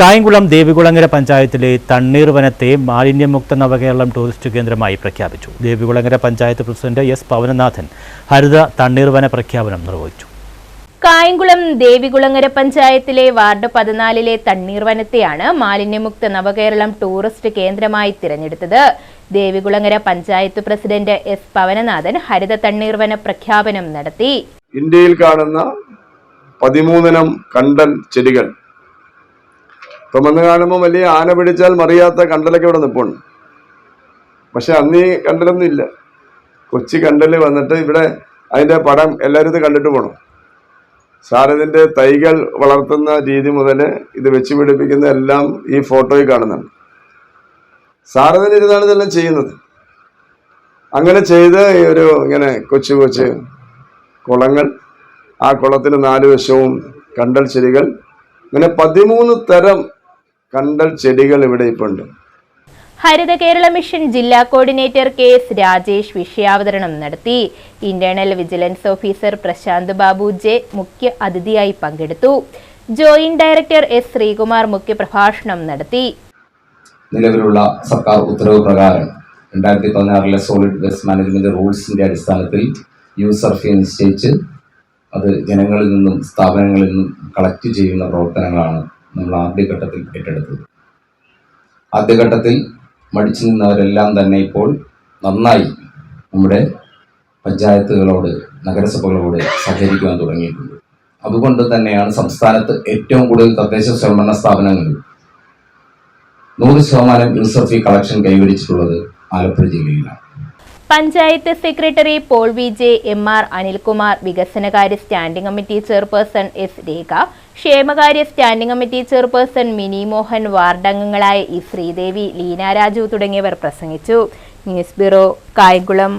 കായംകുളം ദേവികുളങ്ങര പഞ്ചായത്തിലെ തണ്ണീർ വനത്തെ മാലിന്യമുക്ത നവകേരളം ടൂറിസ്റ്റ് കേന്ദ്രമായി പ്രഖ്യാപിച്ചു. ദേവികുളങ്ങര പഞ്ചായത്ത് പ്രസിഡന്റ് എസ് പവനനാഥൻ ഹരിത തണ്ണീർ വന പ്രഖ്യാപനം നിർവഹിച്ചു. കായംകുളം ദേവികുളങ്ങര പഞ്ചായത്തിലെ വാർഡ് പതിനാലിലെ തണ്ണീർവനത്തെയാണ് മാലിന്യമുക്ത നവകേരളം ടൂറിസ്റ്റ് കേന്ദ്രമായി തിരഞ്ഞെടുത്തത്. ദേവികുളങ്ങര പഞ്ചായത്ത് പ്രസിഡന്റ് എസ് പവനനാഥൻ ഹരിത തണ്ണീർവന പ്രഖ്യാപനം നടത്തി. ഇന്ത്യയിൽ കാണുന്ന പതിമൂന്നിനം കണ്ടൽ ചെടികൾ ഇപ്പം വന്ന് കാണുമ്പോൾ വലിയ ആന പിടിച്ചാൽ മറിയാത്ത കണ്ടലൊക്കെ ഇവിടെ നിൽപ്പുണ്ട് പക്ഷെ അന്ന് ഈ കണ്ടലൊന്നും ഇല്ല. കൊച്ചി കണ്ടൽ വന്നിട്ട് ഇവിടെ അതിന്റെ പടം എല്ലാവരും ഇത് കണ്ടിട്ട് പോകണം സാറിതിന്റെ തൈകൾ വളർത്തുന്ന രീതി മുതൽ ഇത് വെച്ച് പിടിപ്പിക്കുന്ന എല്ലാം ഈ ഫോട്ടോയിൽ കാണുന്നുണ്ട്. സാറിതിന് ഇരുന്നാണ് ഇതെല്ലാം ചെയ്യുന്നത്. അങ്ങനെ ചെയ്ത് ഒരു ഇങ്ങനെ കൊച്ചു കൊച്ചു കുളങ്ങൾ ആ കുളത്തിന് നാല് വശവും കണ്ടൽ ചെടികൾ ഇങ്ങനെ പതിമൂന്ന് തരം കണ്ടൽ ചെടികൾ ഇവിടെ ഇപ്പോൾ ഉണ്ട്. ഹരിത കേരള മിഷൻ ജില്ലാ കോർഡിനേറ്റർ കെ എസ് രാജേഷ് വിഷയാവതരണം നടത്തി. Internal vigilance officer Prashanth Babu J മുഖ്യ അതിഥിയായി പങ്കെടുത്തു. ജോയിന്റ് ഡയറക്ടർ എസ് ശ്രീകുമാർ മുഖ്യപ്രഭാഷണം നടത്തി. നിലവിലുള്ള സർക്കാർ ഉത്തരവ് പ്രകാരം രണ്ടായിരത്തി പതിനാറിലെ സോളിഡ് വേസ്റ്റ് മാനേജ്മെന്റ് റൂൾസിന്റെ അടിസ്ഥാനത്തിൽ യൂസർ ഫീ നിശ്ചയിച്ച് അത് ജനങ്ങളിൽ നിന്നും സ്ഥാപനങ്ങളിൽ നിന്നും കളക്ട് ചെയ്യുന്ന പ്രവർത്തനങ്ങളാണ് നമ്മൾ ആദ്യഘട്ടത്തിൽ ഏറ്റെടുത്തത്. ആദ്യഘട്ടത്തിൽ മടിച്ചു നിന്നവരെല്ലാം തന്നെ ഇപ്പോൾ നന്നായി നമ്മുടെ പഞ്ചായത്തുകളോട് നഗരസഭകളോട് സഹകരിക്കുവാൻ തുടങ്ങിയിട്ടുണ്ട്. അതുകൊണ്ട് തന്നെയാണ് സംസ്ഥാനത്ത് ഏറ്റവും കൂടുതൽ തദ്ദേശ സ്വയംഭരണ സ്ഥാപനങ്ങളിൽ നൂറ് ശതമാനം യൂസർ ഫീ കളക്ഷൻ കൈവരിച്ചിട്ടുള്ളത് ആലപ്പുഴ ജില്ലയിലാണ്. Panchayat secretary Paul V J M R Anilkumar വികസനകാര്യ standing committee chairperson S Rekha ക്ഷേമകാര്യ standing committee chairperson Mini Mohan വാർഡംഗങ്ങളായ E Sreedevi Leena Raju തുടങ്ങിയവർ പ്രസംഗിച്ചു. News bureau Kayamkulam.